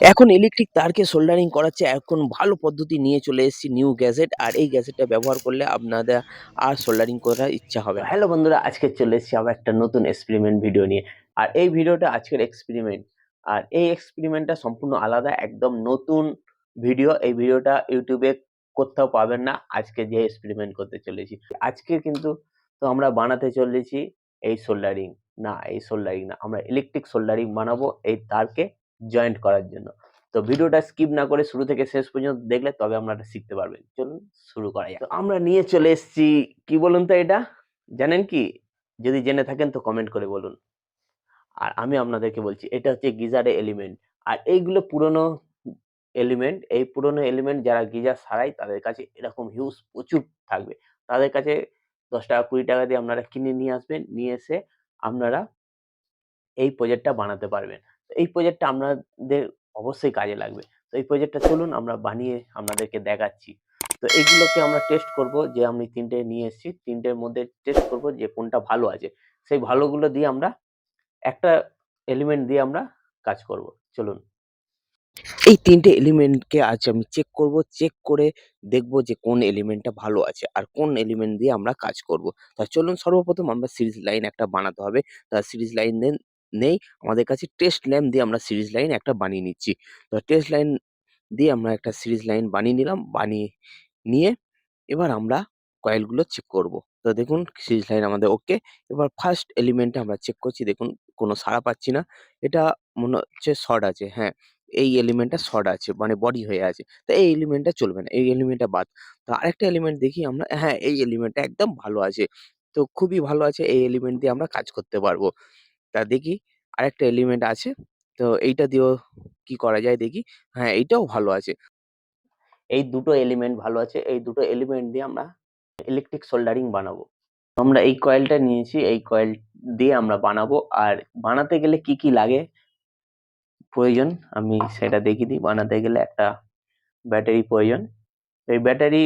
এখন ইলেকট্রিক তারকে সোল্ডারিং করাচ্ছে, এখন ভালো পদ্ধতি নিয়ে চলে এসেছি নিউ গ্যাজেট আর এই গ্যাজেটটা ব্যবহার করলে আপনাদের আর সোল্ডারিং করার ইচ্ছা হবে হ্যালো বন্ধুরা, আজকে চলে এসেছি আবার একটা নতুন এক্সপেরিমেন্ট ভিডিও নিয়ে। আর এই ভিডিওটা আজকের এক্সপেরিমেন্ট আর এই এক্সপেরিমেন্টটা সম্পূর্ণ আলাদা, একদম নতুন ভিডিও এই ভিডিওটা ইউটিউবে কোথাও পাবেন না। আজকে যে এক্সপেরিমেন্ট করতে চলেছি। আজকে কিন্তু তো আমরা বানাতে চলেছি এই সোল্ডারিং না, এই সোল্ডারিং না, আমরা ইলেকট্রিক সোল্ডারিং বানাবো। এই তারকে জয়েন্ট করার জন্য। তো ভিডিওটা স্কিপ না করে শুরু থেকে শেষ পর্যন্ত দেখলে তবে আপনারা শিখতে পারবেন। চলুন শুরু করা যাক। তো আমরা নিয়ে চলে এসেছি, কি বলুন তো এটা? জানেন কি? যদি জেনে থাকেন তো কমেন্ট করে বলুন। আর আমি আপনাদেরকে বলছি, এটা হচ্ছে গিজারে এলিমেন্ট আর এইগুলো পুরনো এলিমেন্ট এই পুরনো এলিমেন্ট যারা গিজার সারাই তাদের কাছে এরকম হিউজ প্রচুর থাকবে। তাদের কাছে দশ টাকা, কুড়ি টাকা দিয়ে আপনারা কিনে নিয়ে আসবেন, নিয়ে এসে আপনারা এই প্রজেক্টটা বানাতে পারবেন। এই প্রজেক্টটা আপনাদের অবশ্যই কাজে লাগবে। তো এই প্রজেক্টটা চলুন, আমরা বানিয়ে আপনাদেরকে দেখাচ্ছি। তো এইগুলোকে আমরা টেস্ট করব, যে আমি তিনটে নিয়ে এসেছি, তিনটের মধ্যে টেস্ট করব যে কোনটা ভালো আছে। সেই ভালোগুলো দিয়ে আমরা একটা এলিমেন্ট দিয়ে আমরা কাজ করব। চলুন। এই তিনটে এলিমেন্টকে আজ আমি চেক করব চেক করে দেখব যে কোন এলিমেন্টটা ভালো আছে আর কোন এলিমেন্ট দিয়ে আমরা কাজ করব। তা চলুন, সর্বপ্রথম আমরা সিরিজ লাইন একটা বানাতে হবে। তা সিরিজ লাইন নেই। আমাদের কাছে টেস্ট ল্যাম্প দিয়ে আমরা সিরিজ লাইন একটা বানিয়ে নিচ্ছি। তো টেস্ট লাইন দিয়ে আমরা একটা সিরিজ লাইন বানিয়ে নিলাম, বানিয়ে নিয়ে এবার আমরা কয়েলগুলো চেক করব। তো দেখুন সিরিজ লাইন আমাদের ওকে এবার ফার্স্ট এলিমেন্টে আমরা চেক করছি, দেখুন কোনো সাড়া পাচ্ছি না। এটা মনে হচ্ছে শর্ট আছে হ্যাঁ। এই এলিমেন্টটা শর্ট আছে মানে বডি হয়ে আছে। তো এই এলিমেন্টটা চলবে না, এই এলিমেন্টটা বাদ। তো আরেকটা এলিমেন্ট দেখি আমরা হ্যাঁ এই এলিমেন্টটা একদম ভালো আছে। তো খুবই ভালো আছে, এই এলিমেন্ট দিয়ে আমরা কাজ করতে পারব। তা দেখি আরেকটা এলিমেন্ট আছে। তো এইটা দিয়েও কি করা যায় দেখি। হ্যাঁ এইটাও ভালো আছে। এই দুটো এলিমেন্ট ভালো আছে। এই দুটো এলিমেন্ট দিয়ে আমরা ইলেকট্রিক সোল্ডারিং বানাবো। আমরা এই কয়েলটা নিয়েছি, এই কয়েল দিয়ে আমরা বানাবো। আর বানাতে গেলে কি কি লাগে? প্রয়োজন? আমি সেটা দেখিয়ে দিই। বানাতে গেলে একটা ব্যাটারি প্রয়োজন। এই ব্যাটারি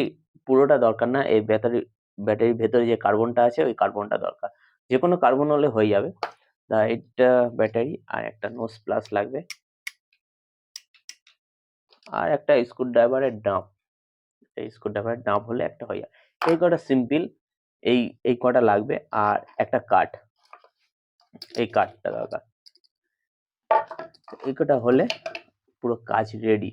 পুরোটা দরকার না। এই ব্যাটারি, ব্যাটারির ভেতরে যে কার্বনটা আছে, ওই কার্বনটা দরকার। যে কোনো কার্বন হলে হয়ে যাবে। এটা ব্যাটারি আর একটা নোস প্লাস লাগবে। আর একটা স্ক্রু ড্রাইভারের ডাম্প এই স্ক্রু ড্রাইভারের ডাম্প হলে একটা হয়ে যায়। এই কটা সিম্পল, এই এই কটা লাগবে আর একটা কাঠ। এই কাঠটা দরকার এই কটা হলে পুরো কাজ রেডি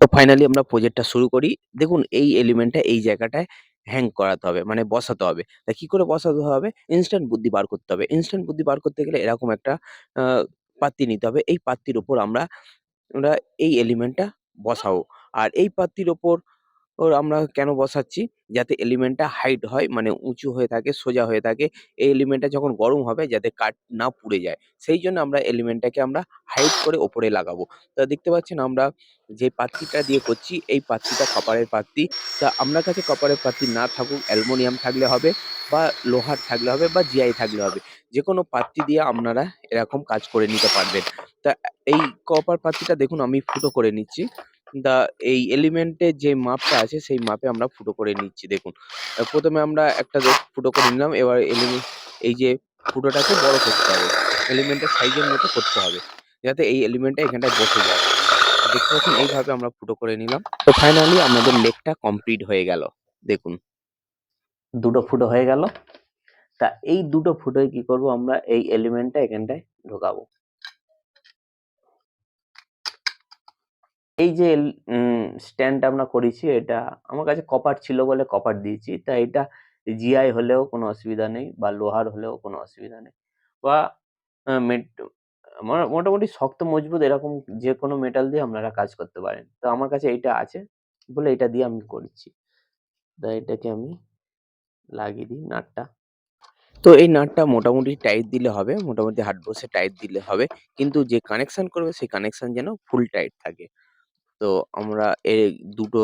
তো ফাইনালি আমরা প্রজেক্টটা শুরু করি। দেখুন এই এলিমেন্টটা এই জায়গাটায় হ্যাং করাতে হবে মানে বসাতে হবে। তা কী করে বসাতে হবে? ইনস্ট্যান্ট বুদ্ধি বার করতে হবে। ইনস্ট্যান্ট বুদ্ধি বার করতে গেলে এরকম একটা পাত্তি নিতে হবে। এই পাত্তির ওপর আমরা আমরা এই এলিমেন্টটা বসাবো। আর এই পাত্তির ওপর ওর আমরা কেন বসাচ্ছি? যাতে এলিমেন্টটা হাইট হয় মানে উঁচু হয়ে থাকে, সোজা হয়ে থাকে। এই এলিমেন্টটা যখন গরম হবে, যাতে কাঠ না পুড়ে যায়। সেই জন্য আমরা এলিমেন্টটাকে আমরা হাইট করে ওপরে লাগাবো। তা দেখতে পাচ্ছেন আমরা যে পাত্তিটা দিয়ে করছি, এই পাত্তিটা কপারের পাত্তি তা আপনার কাছে কপারের পাত্তি না থাকুক অ্যালুমিনিয়াম থাকলে হবে বা লোহার থাকলে হবে বা জিআই থাকলে হবে। যে কোনো পাত্তি দিয়ে আপনারা এরকম কাজ করে নিতে পারবেন। তা এই কপার পাত্তিটা দেখুন, আমি ফুটো করে নিচ্ছি। দা, এই এলিমেন্টের যে মাপটা আছে, সেই মাপে আমরা ফুটো করে নিচ্ছি। দেখুন প্রথমে আমরা একটা যে ফুটো করে নিলাম। এবার এলিমেন্ট এই যে ফুটোটাকে বড় করতে হবে। এলিমেন্টের সাইজের মতো করতে হবে, যাতে এই এলিমেন্টটা এখানটায় বসে যায়। দেখতে পাচ্ছেন, এইভাবে আমরা ফুটো করে নিলাম। তো ফাইনালি আমাদের লেকটা কমপ্লিট হয়ে গেল। দেখুন। দুটো ফুটো হয়ে গেল। তা এই দুটো ফুটোয় কি করব আমরা? এই এলিমেন্টটা এখানটায় ঢোকাবো। এই যে স্ট্যান্ডটা আমরা করেছি, এটা আমার কাছে কপার ছিল বলে কপার দিয়েছি তা এটা জিআই হলেও কোনো অসুবিধা নেই বা লোহার হলেও কোনো অসুবিধা নেই। বা মোটামুটি শক্ত, মজবুত এরকম যে কোনো মেটাল দিয়ে আপনারা কাজ করতে পারেন। তো আমার কাছে এইটা আছে বলে এটা দিয়ে আমি করছি। তা এটাকে আমি লাগিয়ে দিই নাটটা। তো এই নাটটা মোটামুটি টাইট দিলে হবে, মোটামুটি হাট বসে টাইট দিলে হবে, কিন্তু যে কানেকশন করবে সেই কানেকশন যেন ফুল টাইট থাকে। তো আমরা এই দুটো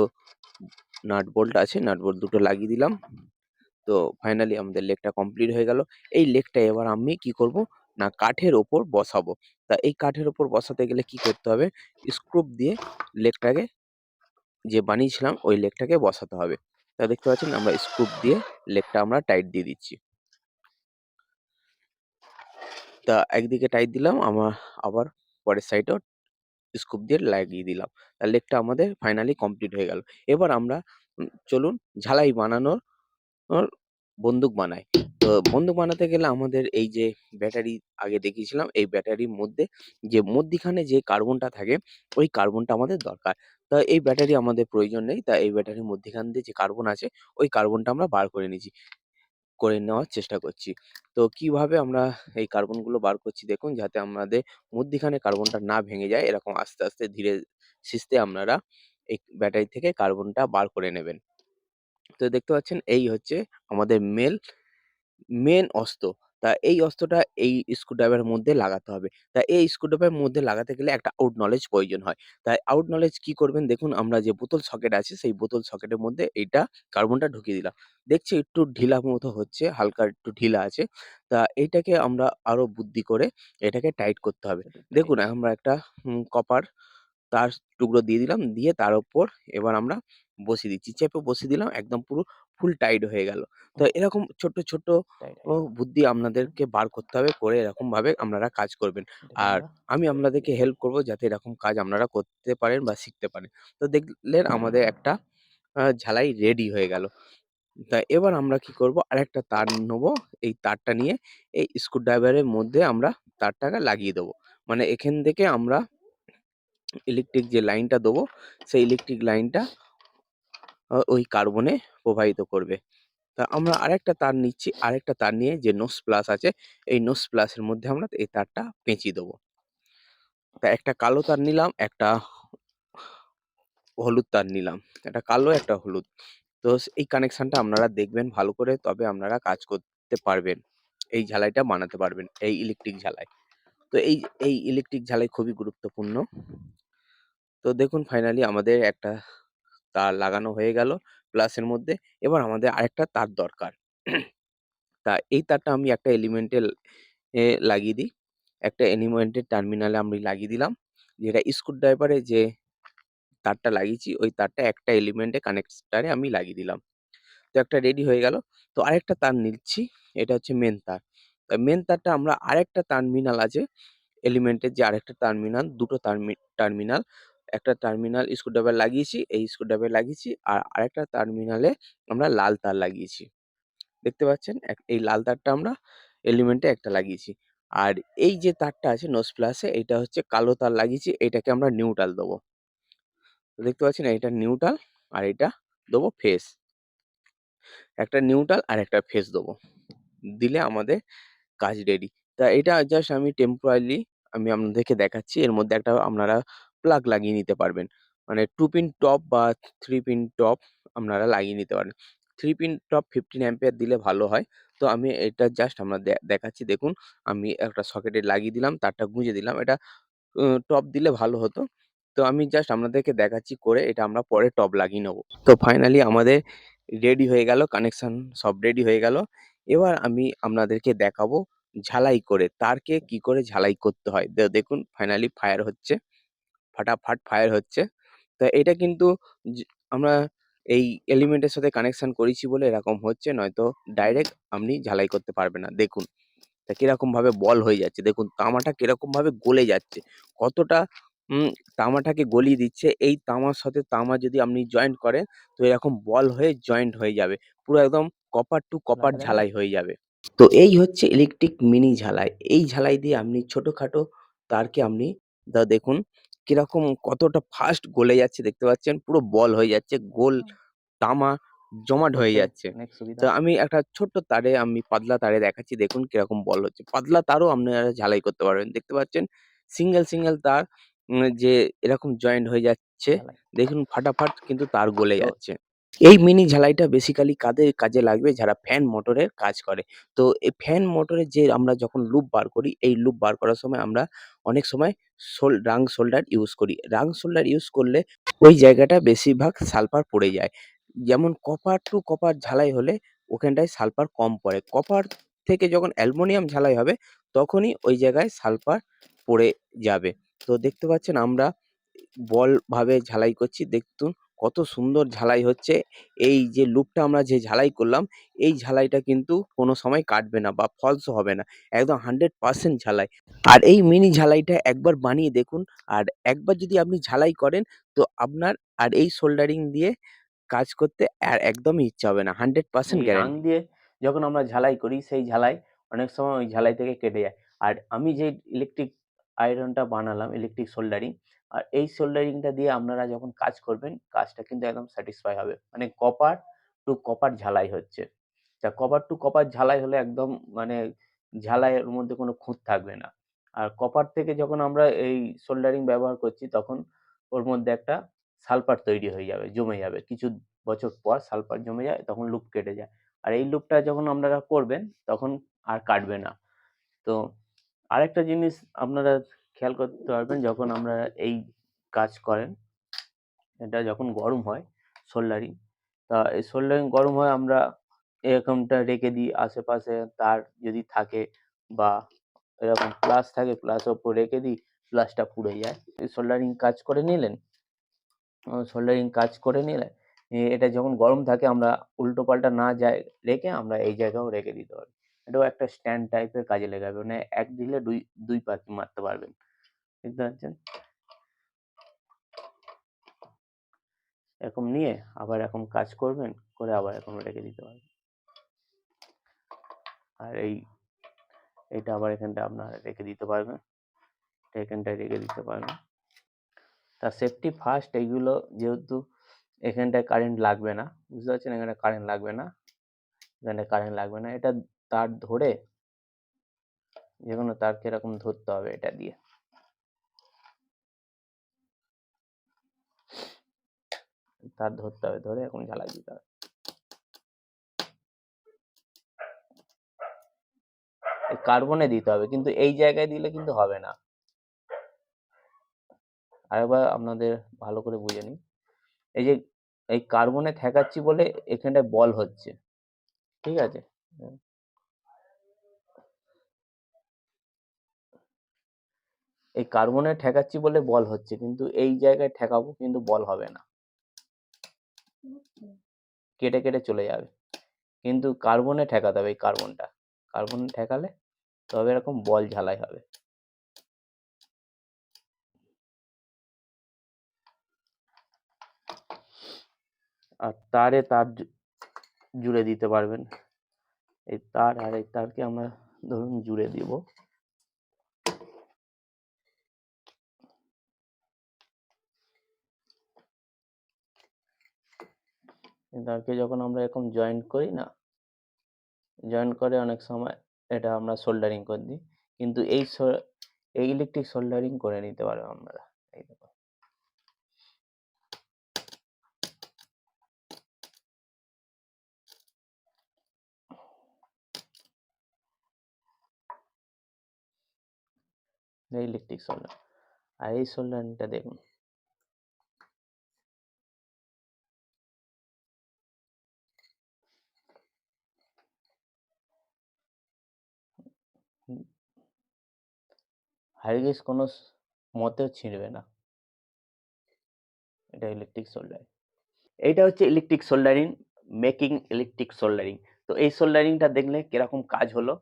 নাট বোল্ট আছে, নাট বোল্ট দুটো লাগিয়ে দিলাম। তো ফাইনালি আমাদের লেগটা কমপ্লিট হয়ে গেল। এই লেগটা এবার আমি কি করব? না, কাঠের ওপর বসাবো। তা এই কাঠের ওপর বসাতে গেলে কি করতে হবে? স্ক্রুপ দিয়ে লেগটাকে যে বানিয়েছিলাম, ওই লেগটাকে বসাতে হবে। তা দেখতে পাচ্ছেন, আমরা স্ক্রুপ দিয়ে লেগটা আমরা টাইট দিয়ে দিচ্ছি। তা একদিকে টাইট দিলাম আমার আবার পরের সাইডেও স্কুপ দিয়ে লাগিয়ে দিলাম। আর লেগটা আমাদের ফাইনালি কমপ্লিট হয়ে গেল। এবার আমরা চলুন ঝালাই বানানোর বন্দুক বানাই। তো বন্দুক বানাতে গেলে আমাদের এই যে ব্যাটারি আগে দেখিয়েছিলাম, এই ব্যাটারির মধ্যে যে মধ্যিখানে যে কার্বনটা থাকে, ওই কার্বনটা আমাদের দরকার। তা এই ব্যাটারি আমাদের প্রয়োজন নেই। তা এই ব্যাটারির মধ্যিখান দিয়ে যে কার্বন আছে, ওই কার্বনটা আমরা বার করে নিচ্ছি করে নেওয়ার চেষ্টা করছি। তো কীভাবে আমরা এই কার্বনগুলো বার করছি দেখুন যাতে আমাদের মধ্যিখানে কার্বনটা না ভেঙে যায় এরকম আস্তে, আস্তে ধীরে সিস্তে আপনারা এই ব্যাটারি থেকে কার্বনটা বার করে নেবেন। তো দেখতে পাচ্ছেন এই হচ্ছে আমাদের মেল মেন অস্ত্র। তা এই অস্ত্রটা এই স্ক্রুড্রাইভারের মধ্যে লাগাতে হবে। তা এই স্ক্রুড্রাইভারের মধ্যে লাগাতে গেলে একটা আউট নলেজ প্রয়োজন হয়। তাই আউট নলেজ কি করবেন দেখুন আমরা যে বোতল সকেট আছে সেই বোতল সকেটের মধ্যে এইটা কার্বনটা ঢুকিয়ে দিলাম। দেখছি একটু ঢিলা মতো হচ্ছে, হালকা একটু ঢিলা আছে। তা এইটাকে আমরা আরও বুদ্ধি করে এটাকে টাইট করতে হবে। দেখুন আমরা একটা কপার তার টুকরো দিয়ে দিলাম, দিয়ে তার উপর এবার আমরা বসিয়ে দিচ্ছি। চেপে বসিয়ে দিলাম একদম পুরো ফুল টাইট হয়ে গেল। তো এরকম ছোট্ট, ছোট্ট ও বুদ্ধি আপনাদেরকে বার করতে হবে, করে এরকমভাবে আপনারা কাজ করবেন। আর আমি আপনাদেরকে হেল্প করব যাতে এরকম কাজ আপনারা করতে পারেন বা শিখতে পারেন। তো দেখলেন আমাদের একটা ঝালাই রেডি হয়ে গেল। তা এবার আমরা কি করব আরেকটা তার নেব, এই তারটা নিয়ে এই স্ক্রুড্রাইভারের মধ্যে আমরা তারটাকে লাগিয়ে দেবো। মানে এখান থেকে আমরা ইলেকট্রিক যে লাইনটা দেবো, সেই ইলেকট্রিক লাইনটা ওই কার্বনে প্রবাহিত করবে। তা আমরা আরেকটা তার নিচ্ছি, আরেকটা তার নিয়ে যে নোস প্লাস আছে, এই নোস প্লাসের মধ্যে আমরা এই তারটা পেঁচিয়ে দেবো। তা একটা কালো তার নিলাম, একটা হলুদ তার নিলাম। একটা কালো, একটা হলুদ। তো এই কানেকশানটা আপনারা দেখবেন ভালো করে তবে আপনারা কাজ করতে পারবেন। এই ঝালাইটা বানাতে পারবেন, এই ইলেকট্রিক ঝালাই। তো এই এই ইলেকট্রিক ঝালাই খুবই গুরুত্বপূর্ণ। তো দেখুন ফাইনালি আমাদের একটা তার লাগানো হয়ে গেল প্লাসের মধ্যে। এবার আমাদের আরেকটা তার দরকার। তা এই তারটা আমি একটা এলিমেন্টে লাগিয়ে দিই। একটা এলিমেন্টের টার্মিনালে আমি লাগিয়ে দিলাম। যেটা স্ক্রুড্রাইভারে যে তারটা লাগিয়েছি ওই তারটা একটা এলিমেন্টে কানেক্টারে আমি লাগিয়ে দিলাম। তো একটা রেডি হয়ে গেল। তো আরেকটা তার নিচ্ছি, এটা হচ্ছে মেন তার। তা মেইন তারটা আমরা আরেকটা টার্মিনাল আছে এলিমেন্টের যে আরেকটা টার্মিনাল, দুটো টার্মিনাল, একটা টার্মিনাল স্ক্রুড্রাইভার লাগিয়েছি, এই স্ক্রুড্রাইভার লাগিয়েছি আর আরেকটা টার্মিনালে আমরা লাল তার লাগিয়েছি। দেখতে পাচ্ছেন? এই লাল তারটা আমরা এলিমেন্টে একটা লাগিয়েছি। আর এই যে তারটা আছে নোস প্লাসে এইটা হচ্ছে কালো তার লাগিয়েছি, এটাকে আমরা নিউট্রাল দেবো। দেখতে পাচ্ছেন এটা নিউট্রাল আর এটা দেবো ফেস একটা নিউট্রাল আর একটা ফেস দেবো। দিলে আমাদের কাজ রেডি। তা এটা জাস্ট আমি টেম্পোরারিলি আমি আপনাদেরকে দেখাচ্ছি। এর মধ্যে একটা আপনারা প্লাগ লাগিয়ে নিতে পারবেন। মানে টু পিন টপ বা থ্রি পিন টপ আপনারা লাগিয়ে নিতে পারেন। থ্রি পিন টপ 15 অ্যাম্পিয়ার দিলে ভালো হয়। তো আমি এটা জাস্ট আমরা দেখাচ্ছি দেখুন। আমি একটা সকেটে লাগিয়ে দিলাম, তারটা গুঁজে দিলাম। এটা টপ দিলে ভালো হতো। তো আমি জাস্ট আপনাদেরকে দেখাচ্ছি করে এটা আমরা পরে টপ লাগিয়ে নেব। তো ফাইনালি আমাদের রেডি হয়ে গেল, কানেকশন সব রেডি হয়ে গেল। এবার আমি আপনাদেরকে দেখাবো ঝালাই করে তারকে কি করে ঝালাই করতে হয়। দেখুন ফাইনালি ফায়ার হচ্ছে। ফাটাফাট ফায়ার হচ্ছে। তো এটা কিন্তু আমরা এই এলিমেন্টের সাথে কানেকশন করেছি বলে এরকম হচ্ছে নয়তো ডাইরেক্ট আপনি ঝালাই করতে পারবেন না। দেখুন তা কীরকমভাবে বল হয়ে যাচ্ছে। দেখুন তামাটা কীরকমভাবে গলে যাচ্ছে। কতটা তামাটাকে গলিয়ে দিচ্ছে। এই তামার সাথে তামা যদি আপনি জয়েন্ট করেন তো এরকম বল হয়ে জয়েন্ট হয়ে যাবে। পুরো একদম কপার টু কপার ঝালাই হয়ে যাবে। তো এই হচ্ছে ইলেকট্রিক মিনি ঝালাই। এই ঝালাই দিয়ে আপনি ছোটোখাটো তারকে আপনি দা দেখুন কীরকম কতটা ফাস্ট গলে যাচ্ছে দেখতে পাচ্ছেন। পুরো বল হয়ে যাচ্ছে। গোল তামা জমাট হয়ে যাচ্ছে। তো আমি একটা ছোট্ট তারে আমি পাতলা তারে দেখাচ্ছি দেখুন কীরকম বল হচ্ছে। পাতলা তারও আপনারা ঝালাই করতে পারবেন। দেখতে পাচ্ছেন সিঙ্গেল, সিঙ্গেল তার যে এরকম জয়েন্ট হয়ে যাচ্ছে। দেখুন ফাটাফাট কিন্তু তার গলে যাচ্ছে। এই মিনি ঝালাইটা বেসিক্যালি কাদের কাজে লাগবে? যারা ফ্যান মোটরের কাজ করে। তো এই ফ্যান মোটরের যে আমরা যখন লুপ বার করি, এই লুপ বার করার সময় আমরা অনেক সময় সোল রাং শোল্ডার ইউজ করি। রাং শোল্ডার ইউজ করলে ওই জায়গাটা বেশিরভাগ সালফার পড়ে যায়। যেমন কপার টু কপার ঝালাই হলে ওখানটায় সালফার কম পড়ে। কপার থেকে যখন অ্যালুমিনিয়াম ঝালাই হবে তখনই ওই জায়গায় সালফার পড়ে যাবে। তো দেখতে পাচ্ছেন আমরা বল ভাবে ঝালাই করছি। দেখুন কত সুন্দর ঝালাই হচ্ছে। এই যে লুকটা আমরা যে ঝালাই করলাম এই ঝালাইটা কিন্তু কোনো সময় কাটবে না বা ফলস হবে না। একদম হান্ড্রেড পার্সেন্ট ঝালাই। আর এই মিনি ঝালাইটা একবার বানিয়ে দেখুন। আর একবার যদি আপনি ঝালাই করেন তো আপনার আর এই সোল্ডারিং দিয়ে কাজ করতে আর একদমই ইচ্ছা হবে না হান্ড্রেড পার্সেন্ট গ্যারান্টি দিয়ে যখন আমরা ঝালাই করি সেই ঝালাই অনেক সময় ওই ঝালাই থেকে কেটে যায়। আর আমি যে ইলেকট্রিক আয়রনটা বানালাম ইলেকট্রিক সোল্ডারিং আর এই সোল্ডারিংটা দিয়ে আপনারা যখন কাজ করবেন, কাজটা কিন্তু একদম স্যাটিসফাই হবে। মানে কপার টু কপার ঝালাই হচ্ছে। তা কপার টু কপার ঝালাই হলে একদম মানে ঝালাইয়ের মধ্যে কোনো খুঁত থাকবে না। আর কপার থেকে যখন আমরা এই সোল্ডারিং ব্যবহার করছি, তখন ওর মধ্যে একটা সালফার তৈরি হয়ে যাবে, জমে যাবে। কিছু বছর পর সালফার জমে যায়, তখন লুপ কেটে যায়। আর এই লুপটা যখন আপনারা করবেন, তখন আর কাটবে না। তো আরেকটা জিনিস আপনারা খেয়াল করতে পারবেন যখন আমরা এই কাজ করেন। এটা যখন গরম হয় সোল্ডারিং তা এই সোল্ডারিং গরম হয় আমরা এরকমটা রেখে দিই আশেপাশে, তার যদি থাকে বা এরকম প্লাস থাকে প্লাস ওপর রেখে দিই, প্লাসটা পুড়ে যায়। এই সোল্ডারিং কাজ করে নিলেন সোল্ডারিং কাজ করে নিলে এটা যখন গরম থাকে আমরা উল্টো পাল্টা না যায়, রেখে আমরা এই জায়গাও রেখে দিতে পারি। এটাও একটা স্ট্যান্ড টাইপের কাজে লেগে যাবে মানে এক দিলে দুই দুই পাখি মারতে পারবেন। পারছেন এরকম নিয়ে আবার এরকম কাজ করবেন করে আবার এরকম রেখে দিতে পারবেন আর এই এটা আবার এখানটা আপনারা রেখে দিতে পারবেন এখানটায় রেখে দিতে পারবেন তা সেফটি ফার্স্ট এইগুলো যেহেতু এখানটায় কারেন্ট লাগবে না বুঝতে পারছেন এখানে কারেন্ট লাগবে না এখানে কারেন্ট লাগবে না এটা তার ধরে যে কোনো তারকে এরকম ধরতে হবে এটা দিয়ে তার ধরতে হবে, ধরে এখন ঝালাই দিতে হবে। কার্বনে দিতে হবে, কিন্তু এই জায়গায় দিলে কিন্তু হবে না। আরেকবার আপনাদের ভালো করে বুঝে নিন এই যে, এই কার্বনে ঠেকাচ্ছি বলে এখানটায় বল হচ্ছে, ঠিক আছে? এই কার্বনে ঠেকাচ্ছি বলে বল হচ্ছে, কিন্তু এই জায়গায় ঠেকাবো কিন্তু বল হবে না। কেটে কেটে চলে যাবে। কিন্তু কার্বনে ঠেকাতে হবে এই কার্বনটা। কার্বনে ঠেকালে তবে এরকম বল ঝালাই হবে। আর তারে তার জুড়ে দিতে পারবেন। এই তার আর এই তারকে আমরা ধরুন জুড়ে দিব। তারকে যখন আমরা এরকম জয়েন্ট করি না জয়েন্ট করে অনেক সময় এটা আমরা সোল্ডারিং করে দিই। কিন্তু এই এই ইলেকট্রিক সোল্ডারিং করে নিতে পারব আমরা। এই দেখো। ইলেকট্রিক সোল্ডার আর এই সোল্ডারিংটা দেখুন। হারগিস কোনো মতেও ছিঁড়বে না। এটা ইলেকট্রিক সোল্ডারিং এইটা হচ্ছে electric soldering making electric soldering তো এই সোল্ডারিংটা দেখলে কীরকম কাজ হলো?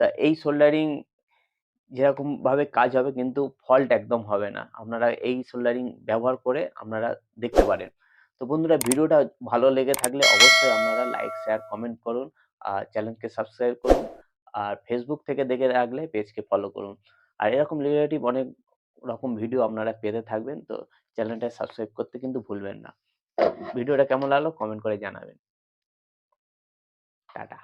তা এই সোল্ডারিং যেরকম ভাবে কাজ হবে কিন্তু ফল্ট একদম হবে না। আপনারা এই সোল্ডারিং ব্যবহার করে আপনারা দেখতে পারেন। তো বন্ধুরা, ভিডিওটা ভালো লেগে থাকলে অবশ্যই আপনারা লাইক শেয়ার কমেন্ট করুন। আর চ্যানেলকে সাবস্ক্রাইব করুন। আর ফেসবুক থেকে দেখে রাখলে পেজকে ফলো করুন। আর এরকম রিলেটিভ অনেক রকম ভিডিও আপনারা পেতে থাকবেন। তো চ্যানেলটা সাবস্ক্রাইব করতে কিন্তু ভুলবেন না। ভিডিওটা কেমন লাগল কমেন্ট করে জানাবেন। টাটা।